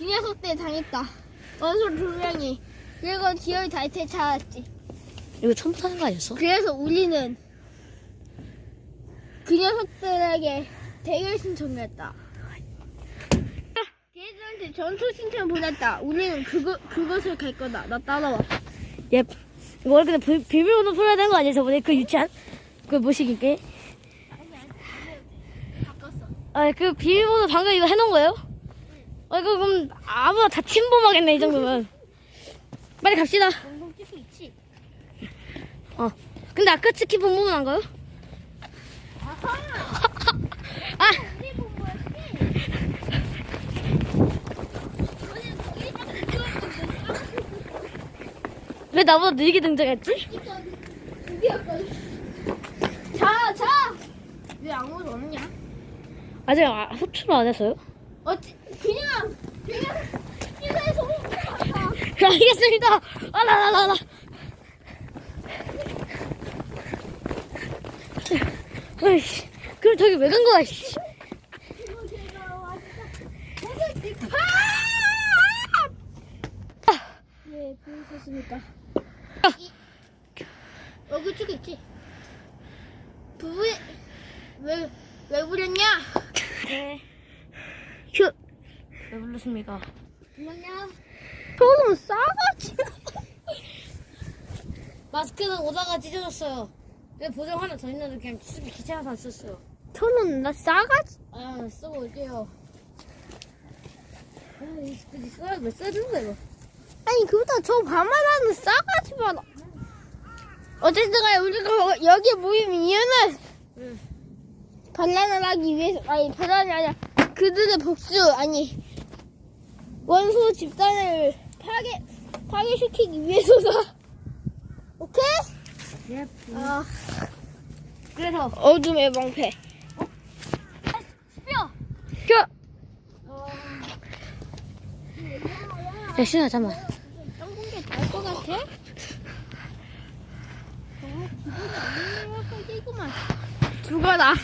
이 녀석들 당했다. 원소 두 명이. 그리고 기어이 다이트에 찾았지. 이거 처음부터 하는 거 아니었어? 그래서 우리는 그 녀석들에게 대결 신청했다. 걔들한테 전투 신청 보냈다. 우리는 그거 그것을 갈 거다. 나 따라와. 예. 이거 근데 비- 비밀번호 풀어야 되는 거 아니야? 저번에 그 유치한 그 뭐시기 게? 아니 아니. 바꿨어. 아, 그 비밀번호 방금 이거 해놓은 거예요? 어, 이거 그럼 아무나 다 침범하겠네, 이 정도면. 빨리 갑시다. 공동 찍고 있지. 어. 근데 아까 치킨 본부는 안 가요? 아하. 아! 우리 본 거였지. 왜 나보다 느리게 등장했지? 자, 자. 왜 아무도 없냐? 아직 아, 호출을 안 했어요? 어찌 알겠습니다. 아라라라라. 어이씨, 그럼 저기 왜 간 거야? 씨. 네, 보이셨습니까? 아. 여기 쭉 있지. 부부의 왜왜 부렸냐? 네. 휴. 뭐냐? 저는 싸가지. 마스크는 오다가 찢어졌어요. 왜 보정 하나 더 있는데 그냥 쓰기 귀찮아서 안 썼어요. 저는 나 싸가지. 아, 쓰고 올게요. 아, 이 스피드 써야 왜 써야 되는 거야, 이거? 아니 그보다 저 밤하다는 싸가지 마라. 어쨌든 간에 우리가 여기 모인 이유는 응. 반란을 하기 위해서 아니 반란이 아니라 그들의 복수 아니 원소 집단을 파괴 파괴시키기 위해서다. 오케이? 예. 아 그래서 어둠의 방패. 스피어. 그 야, 신아. 짱공개 될것 같아? 너무 기분이 안 좋을 거구만. 죽어라.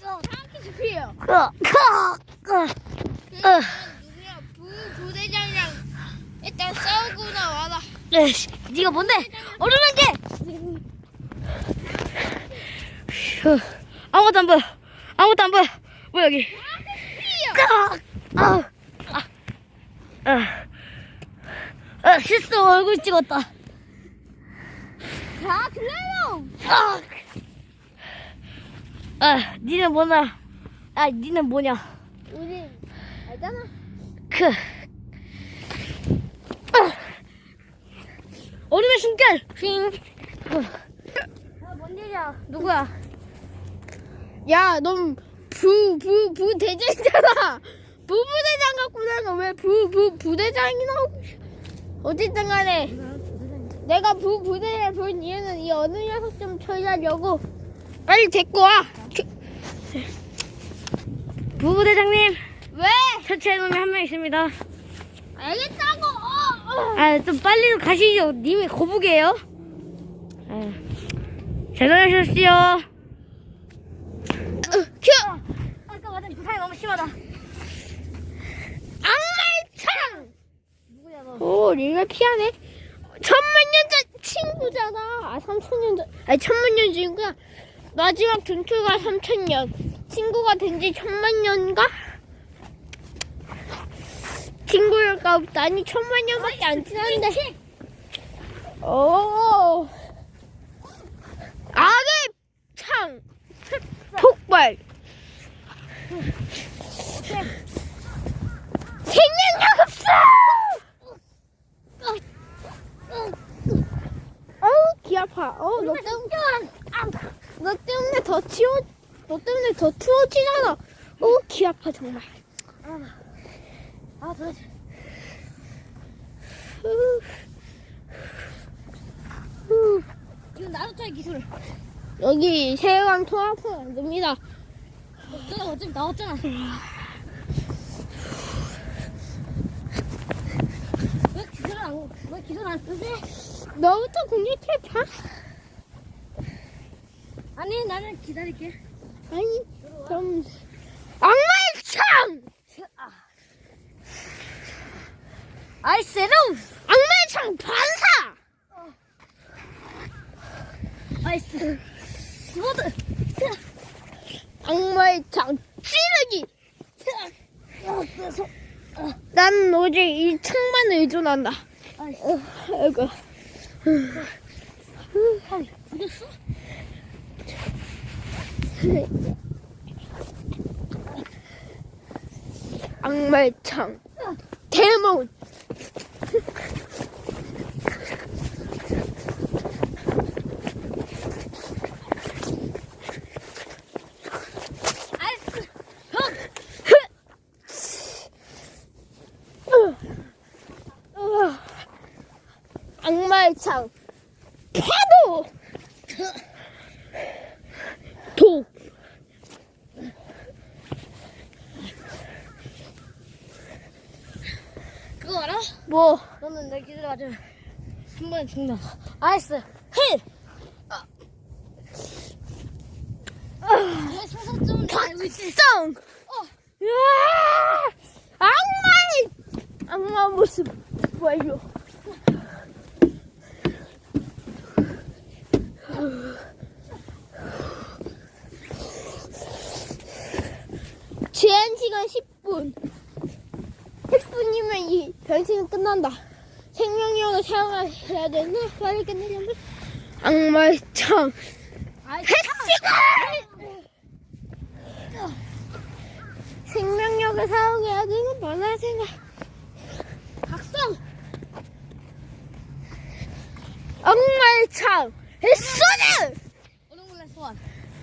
사악히 죽이요. 그, 그, 그. 그러니까 누구야 부 부대장이랑 일단 싸우고 나와라. 에이씨, 네가 뭔데? 어른한 게! 휴, 아무것도 안 보여. 아무것도 안 보여. 뭐 여기? 아, 아, 아, 아, 아, 실수 얼굴 찍었다. 아, 아, 니는 뭐냐? 아, 니는 뭐냐? 우리 알잖아. 그, 아, 얼음의 숨결. 핑. 아 뭔 일이야? 누구야? 야, 넌 부, 부, 부대장이잖아. 부부대장 갖고 내가 왜 부, 부, 부대장이 나오고. 어쨌든 간에, 내가 부, 부대장을 본 이유는 이 어느 녀석 좀 처리하려고. 빨리 데리고 와. 부부대장님, 왜? 처치해 놈이 한 명 있습니다. 알겠다고! 어, 어. 아, 좀 빨리 좀 가시죠. 님이 거북이에요. 아, 대단하셨지요. 어, 큐! 아까 맞은 부상이 너무 심하다. 악말창! 누구야 너? 오, 리가 피하네. 천만 년 전 친구잖아. 아, 삼천 년 전. 아니, 천만 년 친구야. 마지막 전투가 삼천 년. 친구가 된 지 천만 년가? 친구일까 보다. 아니, 천만 년밖에 안 지났는데. 오. 악의 창. 폭발. 생명력 없어! 어우 귀 아파. 어우 너 때문에 너 때문에 더 치워 너 때문에 더 추워지잖아. 어우 귀 아파 정말. 아, 도대체. 후. 후. 이거 나루토의 기술. 여기 세관 안 됩니다. 어쩌다 어차피 나왔잖아. 왜 기술 안, 왜 기술 안 쓰지? 너부터 공략해 봐. 아니, 나는 기다릴게. 아니 좀 악마의 창. 아, 아이스로 악마의 창 반사! 아이스 스워드 악마의 창 찌르기! 난 오직 이 창만 의존한다. 어, 아이고. 아이 이겼어? 악마의 창 데몬 아이스 으아. 악마의 창. 파도! 독 그거 알아? 뭐, 너는 내 기술 가지고 한 번에 죽는다. 아이스 힐! 내 소속점은 다 알고 있지. 성! 어. 으아! 악마의 악마 모습. 완료 제한 시간 10분. 10분이면 이 변신은 끝난다. 생명력을 사용해야 되나 빨리 끝내려면 악마의 창. 핵시간 생명력을 사용해야 되는 만화 생각 각성! 악마의 창 햇소는! 어른굴레 소환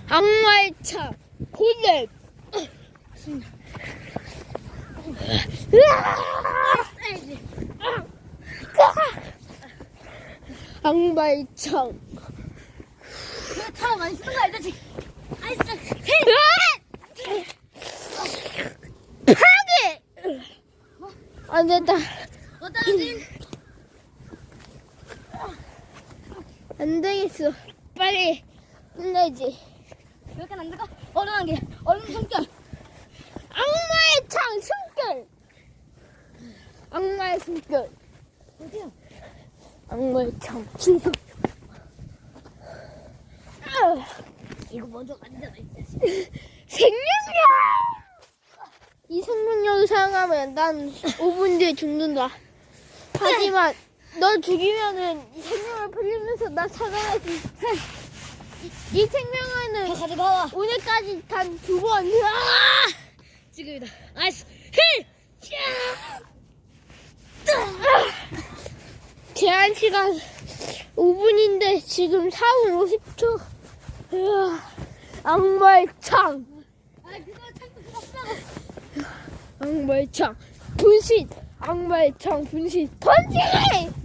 악마의 창 골렘 아이스 악마의 창 그거 차 많이 쓰는 거 알지? 아이스 힐 파괴 안 된다. 어떠하지? 안 되겠어 빨리 끝내지 이렇게 안 될까? 얼음 한 개, 얼음 숨결. 악마의 창 숨결 악마의 숨결? 악마의 창 아. 이거 먼저 자식. 생명력! 이 생명력을 사용하면 난 5분 뒤에 죽는다. 하지만 널 죽이면은 이 생명을 풀리면서 나 있어. 이더 생명은 가져가와. 오늘까지 단 두 번. 아! 지금이다. 아이스 힐! 제한 시간 5분인데 지금 4분 50초. 으아, 악마의 창. 아, 그거 참고 그거 쓰라고. 악마의 창 분신 악마의 창 분신 던지기 야!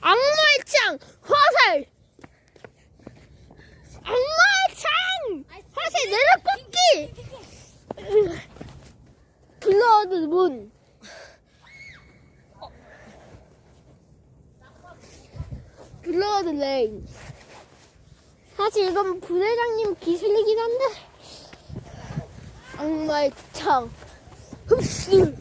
악마의 창! 화살! 악마의 창! 화살 내려꽂기! 블러드 문. 블러드 레인. 사실 이건 부대장님 기술이긴 한데. 악마의 창. 흡수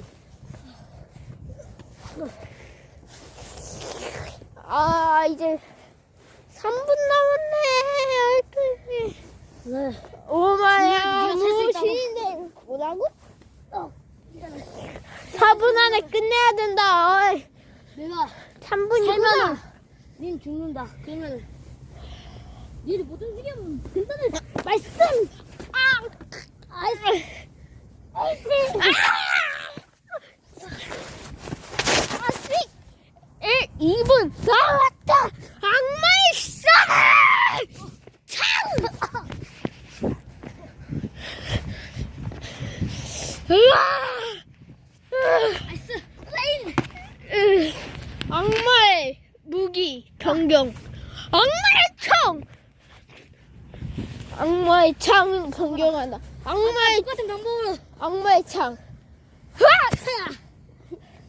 아 이제 3분 남았네 네. 오마야 살수 있다고. 무신인데 뭐라고? 어. 4분 안에 끝내야 된다 어이. 내가 3분이구나 살면은 닌 죽는다. 그러면은 니를 못 움직이면 된다는 말씀. 아! 아이스. 아이스. 아씨 1, 2분 나왔다! 악마의 쌍창 으아! 악마의 무기 변경. 악마의 총 악마의 창은 변경한다. 악마의 똑같은 방법으로. 악마의 창. 으아!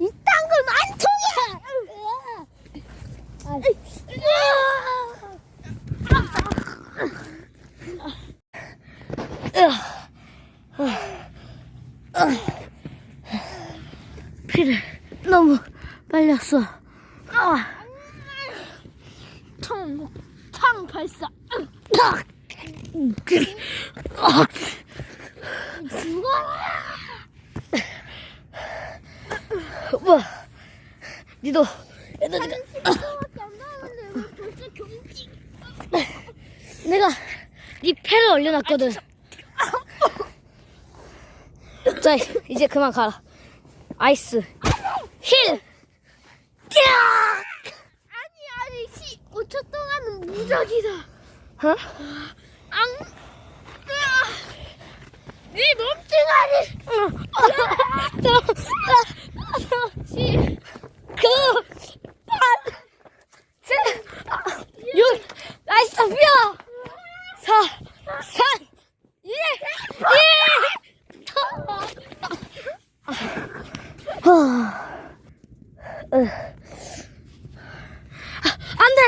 이딴 건안 통해 걸렸어. 아, 총, 창 발사. 탁. 아, 죽어라. 뭐, 니도, 얘도 한 10초밖에 안 남았는데 왜 벌써 경기? 내가 네 패를 올려놨거든. 자, 이제 그만 가라. 아이스. 힐! 야! 아니 아니 15초 동안은 무적이다. 어? 앙. 으아. 네 몸뚱아리. 시. 그, 아, 칠, 아, 육, 나이스, 뼈! 사, 삼, 일, 일! 하, 으. 아, 안 돼!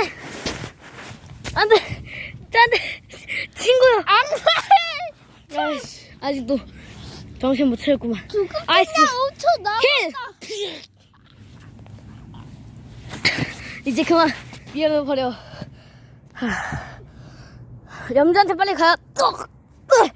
안 돼! 안 돼! 친구야! 안 돼. 아이씨, 아직도 정신 못 차렸구만. 아이스. 5초 남았다. 힐! 이제 그만 미안해 버려. 하. 염주한테 빨리 가야. 또. 으.